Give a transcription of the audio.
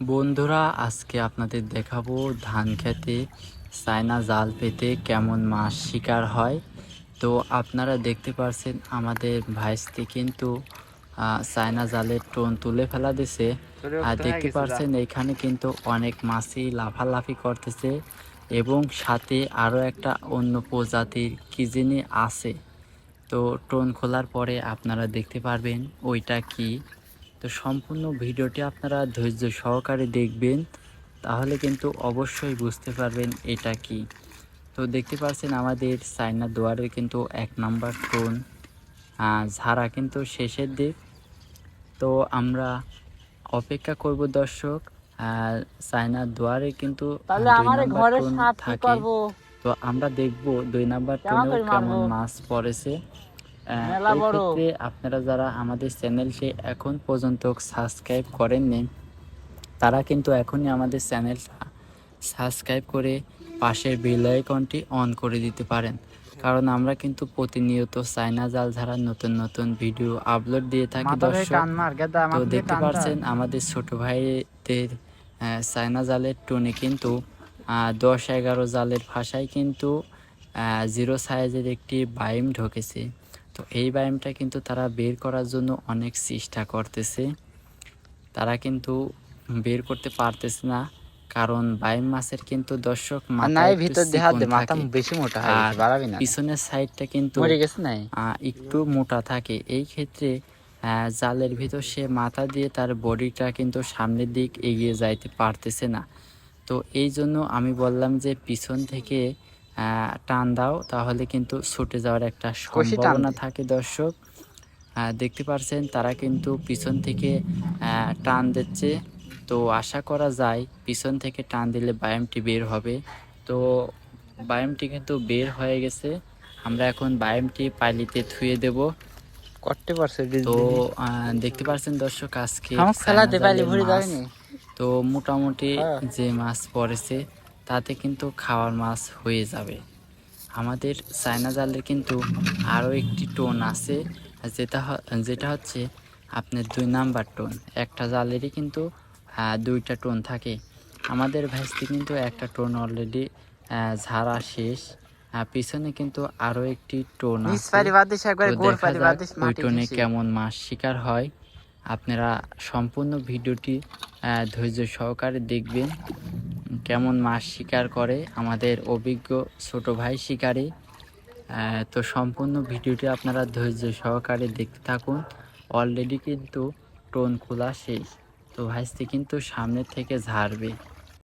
বন্ধুরা আজকে আপনাদের দেখাবো ধান খেতে চায়না জাল পেতে কেমন মাছ শিকার হয়। তো আপনারা দেখতে পাচ্ছেন আমাদের ভাইসটি কিন্তু চায়না জালের টোন তুলে ফেলা দিছে। আর দেখতে পাচ্ছেন এখানে কিন্তু অনেক মাছই লাফালাফি করতেছে এবং সাথে আরও একটা অন্য প্রজাতির কি যিনি আছে। তো টোন খোলার পরে আপনারা দেখতে পারবেন ওইটা কি। তো সম্পূর্ণ ভিডিওটি আপনারা ধৈর্য সহকারে দেখবেন তাহলে কিন্তু অবশ্যই বুঝতে পারবেন এটা কি। তো দেখতে পাচ্ছেন আমাদের চাইনা দুয়ারের কিন্তু এক নাম্বার টোন ঝাড়া কিন্তু শেষের দিক। তো আমরা অপেক্ষা করব দর্শক চায়না দুয়ারে কিন্তু থাকে। তো আমরা দেখব দুই নাম্বার টোনেও কেমন মাছ পড়েছে। আপনারা যারা আমাদের চ্যানেলটি এখন পর্যন্ত সাবস্ক্রাইব করেননি তারা কিন্তু এখনই আমাদের চ্যানেলটা সাবস্ক্রাইব করে পাশের বেল আইকনটি অন করে দিতে পারেন। কারণ আমরা কিন্তু প্রতিনিয়ত চায়না জাল ছাড়া নতুন নতুন ভিডিও আপলোড দিয়ে থাকি দর্শক। তো দেখতে পাচ্ছেন আমাদের ছোট ভাইদের চায়না জালের টোনে কিন্তু আহ, দশ এগারো জালের ভাষায় কিন্তু জিরো সাইজের একটি বাইম ঢোকেছে। তো এই বাইমটা কিন্তু তারা বের করার জন্য অনেক চেষ্টা করতেছে। তারা কিন্তু বের করতে পারতেছে না কারণ বাইম মাছের কিন্তু দর্শক নাই ভিতর দেহাত মাথা বেশি মোটা হয়ে বাড়াবি না। পিছনের সাইডটা কিন্তু মরে গেছে নাই? আহ, একটু মোটা থাকে। এই ক্ষেত্রে আহ, জালের ভিতর সে মাথা দিয়ে তার বডিটা কিন্তু সামনের দিক এগিয়ে যাইতে পারতেছে না। তো এই জন্য আমি বললাম যে পিছন থেকে টান দাও তাহলে কিন্তু ছুটে যাওয়ার একটা সম্ভাবনা থাকে দর্শক। দেখতে পারছেন তারা কিন্তু পিছন থেকে টান দিচ্ছে। তো আশা করা যায় পিছন থেকে টান দিলে ব্যায়ামটি বের হবে। তো ব্যায়ামটি কিন্তু বের হয়ে গেছে। আমরা এখন ব্যায়ামটি পাইলিতে থুয়ে দেব। করতে পারছে তো দেখতে পাচ্ছেন দর্শক আজকে তো মোটামুটি হ্যাঁ। যে মাছ পড়েছে তাতে কিন্তু খাওয়ার মাছ হয়ে যাবে। আমাদের চায়না জালের কিন্তু আরও একটি টোন আছে যেটা যেটা হচ্ছে আপনার দুই নাম্বার টোন। একটা জালেরই কিন্তু দুইটা টোন থাকে। আমাদের ভ্যাসটি কিন্তু একটা টোন অলরেডি ঝাড়া শেষ। পিছনে কিন্তু আরও একটি টোন ওই টোনে কেমন মাছ শিকার হয়। আপনারা সম্পূর্ণ ভিডিওটি ধৈর্য সহকারে দেখবেন। কেমন মাছ শিকার করে আমাদের অভিজ্ঞ ছোট ভাই শিকারী। তো সম্পূর্ণ ভিডিওটি আপনারা ধৈর্য সহকারে দেখতে থাকুন। অলরেডি কিন্তু টোন খোলা শেষ। তো ভাইসটি কিন্তু সামনে থেকে ঝাড়বে।